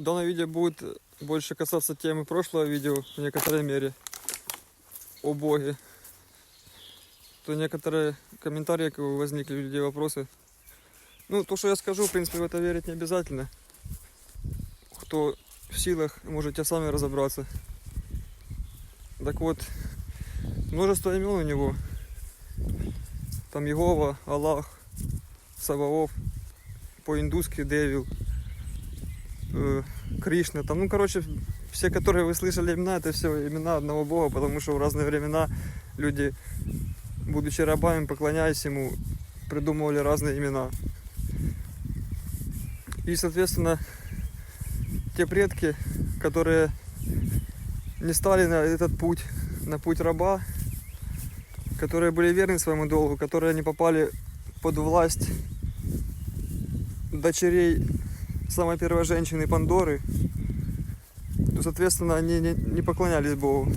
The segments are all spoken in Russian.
Данное видео будет больше касаться темы прошлого видео в некоторой мере о Боге. То некоторые комментарии возникли у людей вопросы. Ну, то, что я скажу, в принципе, в это верить не обязательно. Кто в силах, можете сами разобраться. Так вот, множество имен у него. Там Егова, Аллах, Саваоф, по-индуски Девил, Кришна. Там, ну, короче, все, которые вы слышали имена, это все имена одного Бога, потому что в разные времена люди, будучи рабами, поклоняясь ему, придумывали разные имена. И, соответственно, те предки, которые не стали на этот путь, на путь раба, которые были верны своему долгу, которые не попали под власть дочерей самой первой женщины Пандоры, то, соответственно, они не, не поклонялись Богу.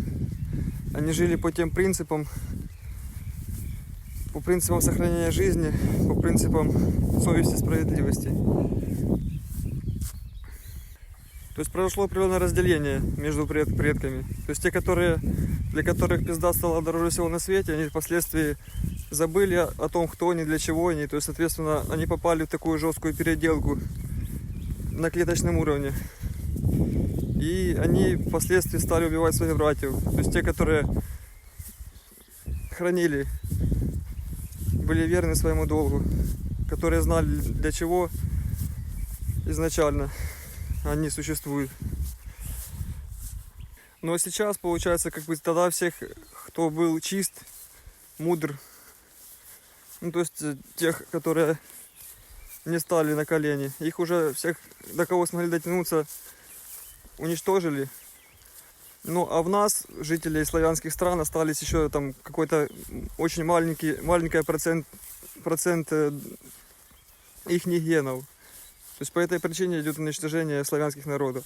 Они жили по тем принципам, по принципам сохранения жизни, по принципам совести и справедливости. То есть произошло определенное разделение между пред- предками. То есть те, которые, для которых пизда стала дороже всего на свете, они впоследствии забыли о том, кто они, для чего они. То есть, соответственно, они попали в такую жесткую переделку на клеточном уровне. И они впоследствии стали убивать своих братьев. То есть те, которые хранили, были верны своему долгу, которые знали для чего изначально они существуют. Но сейчас, получается, как бы тогда всех, кто был чист, мудр, ну то есть э, тех, которые не стали на колени, их уже всех, до кого смогли дотянуться, уничтожили. Ну, а в нас, жителей славянских стран, остались еще там какой-то очень маленький, маленький процент, процент их генов. То есть по этой причине идет уничтожение славянских народов.